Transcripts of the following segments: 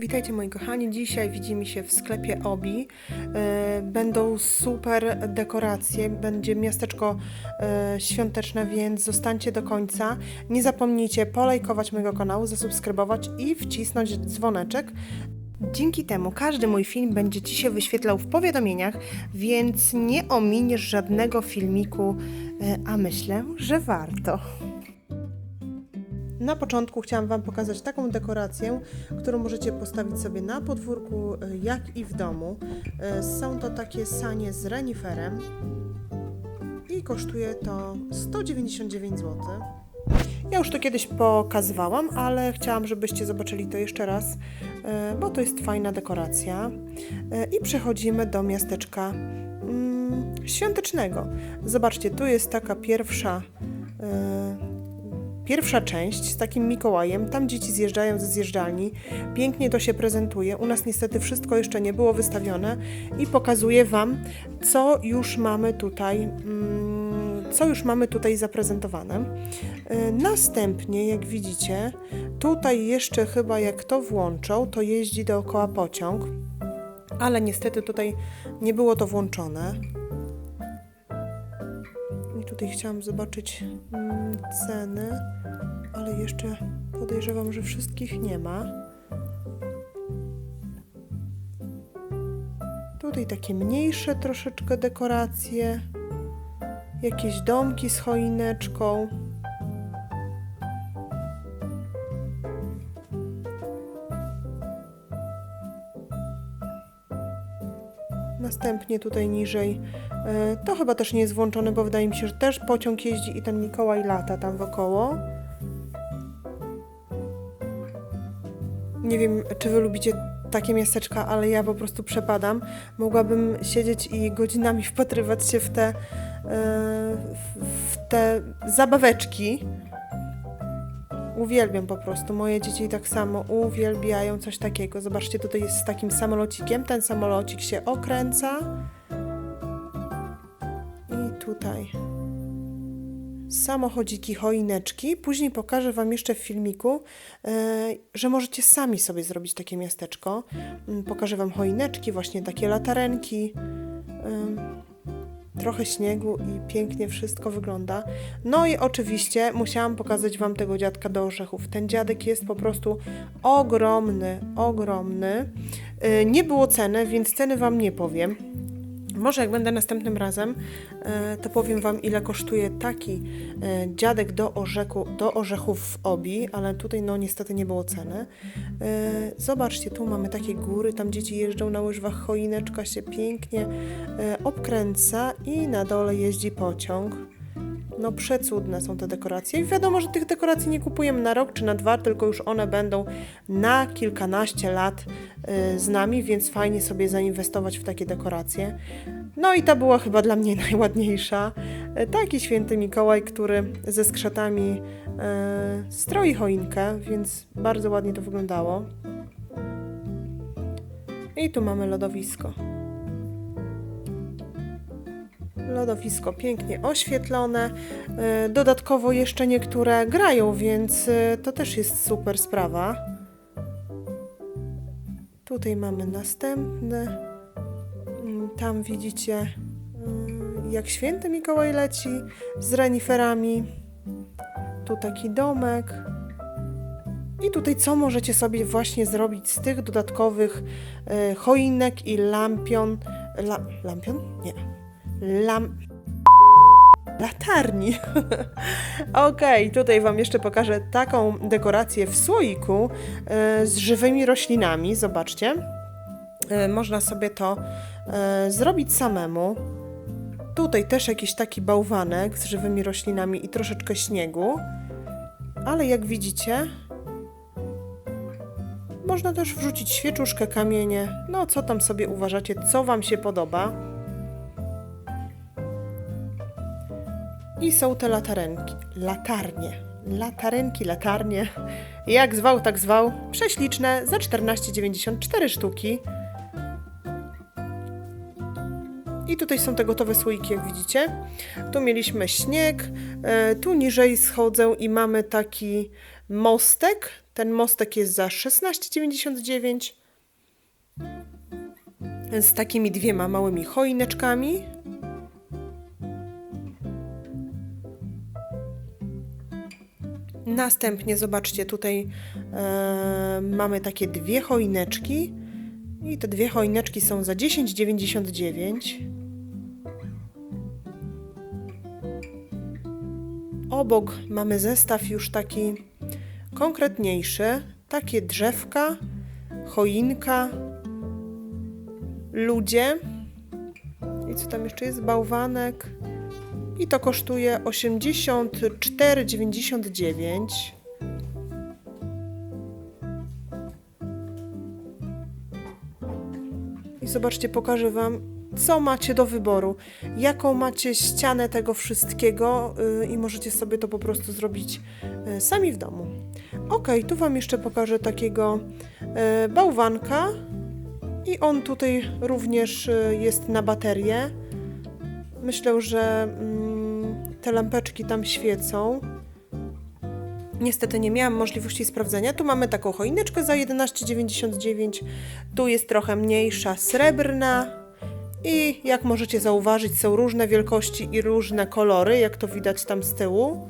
Witajcie moi kochani, dzisiaj widzimy się w sklepie Obi. E, Będą super dekoracje, będzie miasteczko e, świąteczne, więc zostańcie do końca. Nie zapomnijcie polajkować mojego kanału, zasubskrybować i wcisnąć dzwoneczek. Dzięki temu każdy mój film będzie Ci się wyświetlał w powiadomieniach, więc nie ominiesz żadnego filmiku, e, a myślę, że warto. Na początku chciałam Wam pokazać taką dekorację, którą możecie postawić sobie na podwórku, y, jak i w domu. Y, Są to takie sanie z reniferem i kosztuje to 199 zł. Ja już to kiedyś pokazywałam, ale chciałam, żebyście zobaczyli to jeszcze raz, y, bo to jest fajna dekoracja. I przechodzimy do miasteczka mm, świątecznego. Zobaczcie, tu jest taka pierwsza Pierwsza część z takim Mikołajem, tam dzieci zjeżdżają ze zjeżdżalni, pięknie to się prezentuje. U nas niestety wszystko jeszcze nie było wystawione i pokazuję Wam, co już mamy tutaj, mm, co już mamy tutaj zaprezentowane. Y, Następnie, jak widzicie, tutaj jeszcze chyba jak to włączą, to jeździ dookoła pociąg, ale niestety tutaj nie było to włączone. Tutaj chciałam zobaczyć mm, ceny, ale jeszcze podejrzewam, że wszystkich nie ma. Tutaj takie mniejsze troszeczkę dekoracje, jakieś domki z choineczką. Następnie tutaj niżej E, To chyba też nie jest włączone, bo wydaje mi się, że też pociąg jeździ i ten Mikołaj lata tam wokoło. Nie wiem, czy wy lubicie takie miasteczka, ale ja po prostu przepadam. Mogłabym siedzieć i godzinami wpatrywać się w te, e, w te zabaweczki. Uwielbiam po prostu. Moje dzieci tak samo uwielbiają coś takiego. Zobaczcie, tutaj jest z takim samolocikiem. Ten samolocik się okręca. I tutaj samochodziki, choineczki. Później pokażę Wam jeszcze w filmiku, e, że możecie sami sobie zrobić takie miasteczko. Mm, Pokażę Wam choineczki, właśnie takie latarenki. Trochę śniegu i pięknie wszystko wygląda. No i oczywiście musiałam pokazać Wam tego dziadka do orzechów. Ten dziadek jest po prostu ogromny, ogromny. E, Nie było ceny, więc ceny Wam nie powiem. Może jak będę następnym razem, e, to powiem Wam, ile kosztuje taki e, dziadek do, orzeku, do orzechów w obi, ale tutaj no niestety nie było ceny. E, Zobaczcie, tu mamy takie góry, tam dzieci jeżdżą na łyżwach, choineczka się pięknie obkręca i na dole jeździ pociąg. No przecudne są te dekoracje i wiadomo, że tych dekoracji nie kupujemy na rok czy na dwa, tylko już one będą na kilkanaście lat y, z nami, więc fajnie sobie zainwestować w takie dekoracje. No i ta była chyba dla mnie najładniejsza. Y, Taki święty Mikołaj, który ze skrzatami y, stroi choinkę, więc bardzo ładnie to wyglądało. I tu mamy lodowisko. Lodowisko pięknie oświetlone. E, Dodatkowo jeszcze niektóre grają, więc e, to też jest super sprawa. Tutaj mamy następny. Mm, Tam widzicie, mm, jak święty Mikołaj leci z reniferami. Tu taki domek. I tutaj co możecie sobie właśnie zrobić z tych dodatkowych e, choinek i lampion. La, lampion? Nie lam... latarni. Okej, tutaj Wam jeszcze pokażę taką dekorację w słoiku e, z żywymi roślinami. Zobaczcie. E, można sobie to e, zrobić samemu. Tutaj też jakiś taki bałwanek z żywymi roślinami i troszeczkę śniegu. Ale jak widzicie, można też wrzucić świeczuszkę, kamienie. No, co tam sobie uważacie, co Wam się podoba. I są te latarenki, latarnie, latarenki, latarnie, jak zwał, tak zwał, prześliczne, za 14,94 sztuki. I tutaj są te gotowe słoiki, jak widzicie. Tu mieliśmy śnieg, e, tu niżej schodzę i mamy taki mostek. Ten mostek jest za 16,99 z takimi dwiema małymi choineczkami. Następnie zobaczcie, tutaj e, mamy takie dwie choineczki i te dwie choineczki są za 10,99. Obok mamy zestaw już taki konkretniejszy, takie drzewka, choinka, ludzie. I co tam jeszcze jest? Bałwanek. I to kosztuje 84,99. I zobaczcie, pokażę Wam, co macie do wyboru. Jaką macie ścianę tego wszystkiego yy, i możecie sobie to po prostu zrobić yy, sami w domu. Ok, tu Wam jeszcze pokażę takiego yy, bałwanka. I on tutaj również y, jest na baterię. Myślę, że mm, te lampeczki tam świecą. Niestety nie miałam możliwości sprawdzenia. Tu mamy taką choineczkę za 11,99. Tu jest trochę mniejsza, srebrna. I jak możecie zauważyć, są różne wielkości i różne kolory, jak to widać tam z tyłu.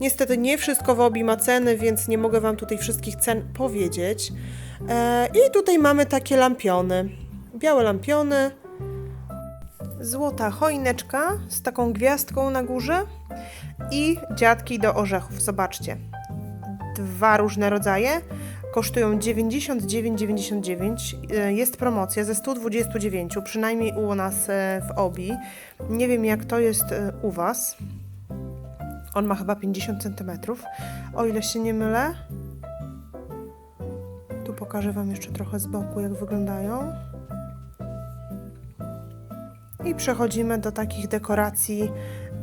Niestety nie wszystko w obi ma ceny, więc nie mogę Wam tutaj wszystkich cen powiedzieć. E, I tutaj mamy takie lampiony. Białe lampiony. Złota choineczka z taką gwiazdką na górze. I dziadki do orzechów. Zobaczcie. Dwa różne rodzaje. Kosztują 99,99. E, Jest promocja ze 129, przynajmniej u nas e, w OBI. Nie wiem jak to jest e, u Was. On ma chyba 50 cm, o ile się nie mylę. Tu pokażę Wam jeszcze trochę z boku, jak wyglądają. I przechodzimy do takich dekoracji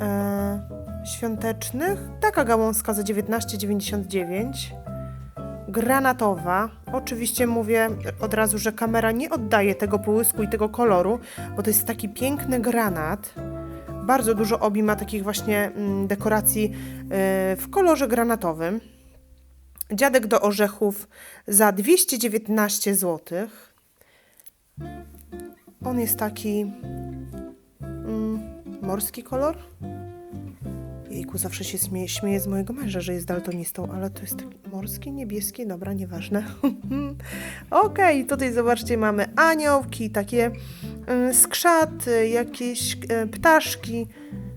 e, świątecznych. Taka gałązka za 19,99. Granatowa. Oczywiście mówię od razu, że kamera nie oddaje tego połysku i tego koloru, bo to jest taki piękny granat. Bardzo dużo obi ma takich właśnie mm, dekoracji e, w kolorze granatowym. Dziadek do orzechów za 219 zł. On jest taki morski kolor. Jejku, zawsze się śmieję, śmieję z mojego męża, że jest daltonistą, ale to jest taki morski, niebieski, dobra, nieważne. Okej, okay, tutaj zobaczcie, mamy aniołki, takie y, skrzaty, jakieś y, ptaszki,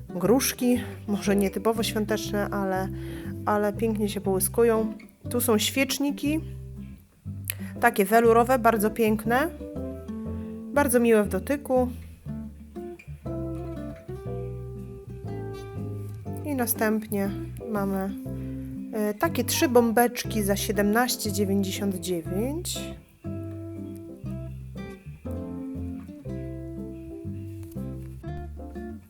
gruszki, może nie typowo świąteczne, ale, ale pięknie się połyskują. Tu są świeczniki, takie welurowe, bardzo piękne, bardzo miłe w dotyku. Następnie mamy e, takie trzy bombeczki za 17,99.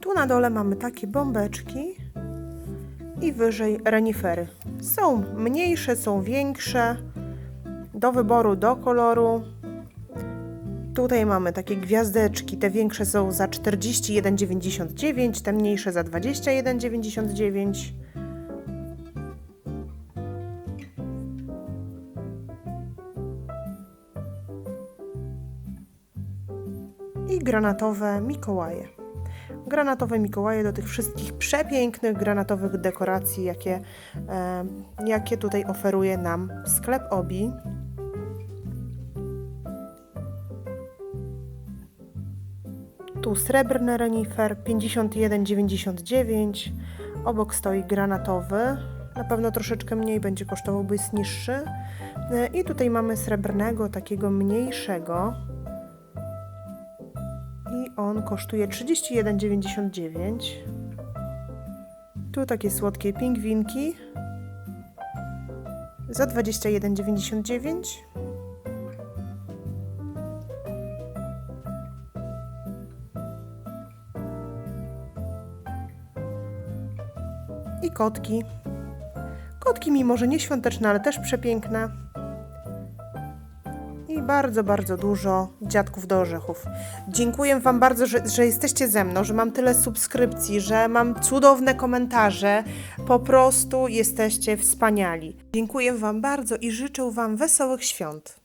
Tu na dole mamy takie bombeczki i wyżej renifery. Są mniejsze, są większe, do wyboru, do koloru. Tutaj mamy takie gwiazdeczki, te większe są za 41,99, te mniejsze za 21,99. I granatowe Mikołaje granatowe Mikołaje do tych wszystkich przepięknych granatowych dekoracji, jakie, e, jakie tutaj oferuje nam sklep Obi. Tu srebrny renifer 51,99. Obok stoi granatowy. Na pewno troszeczkę mniej będzie kosztował, bo jest niższy. E, I tutaj mamy srebrnego, takiego mniejszego i on kosztuje 31,99. Tu takie słodkie pingwinki za 21,99. Kotki. Kotki mimo, że nie świąteczne, ale też przepiękne. I bardzo, bardzo dużo dziadków do orzechów. Dziękuję Wam bardzo, że, że jesteście ze mną, że mam tyle subskrypcji, że mam cudowne komentarze. Po prostu jesteście wspaniali. Dziękuję Wam bardzo i życzę Wam wesołych świąt.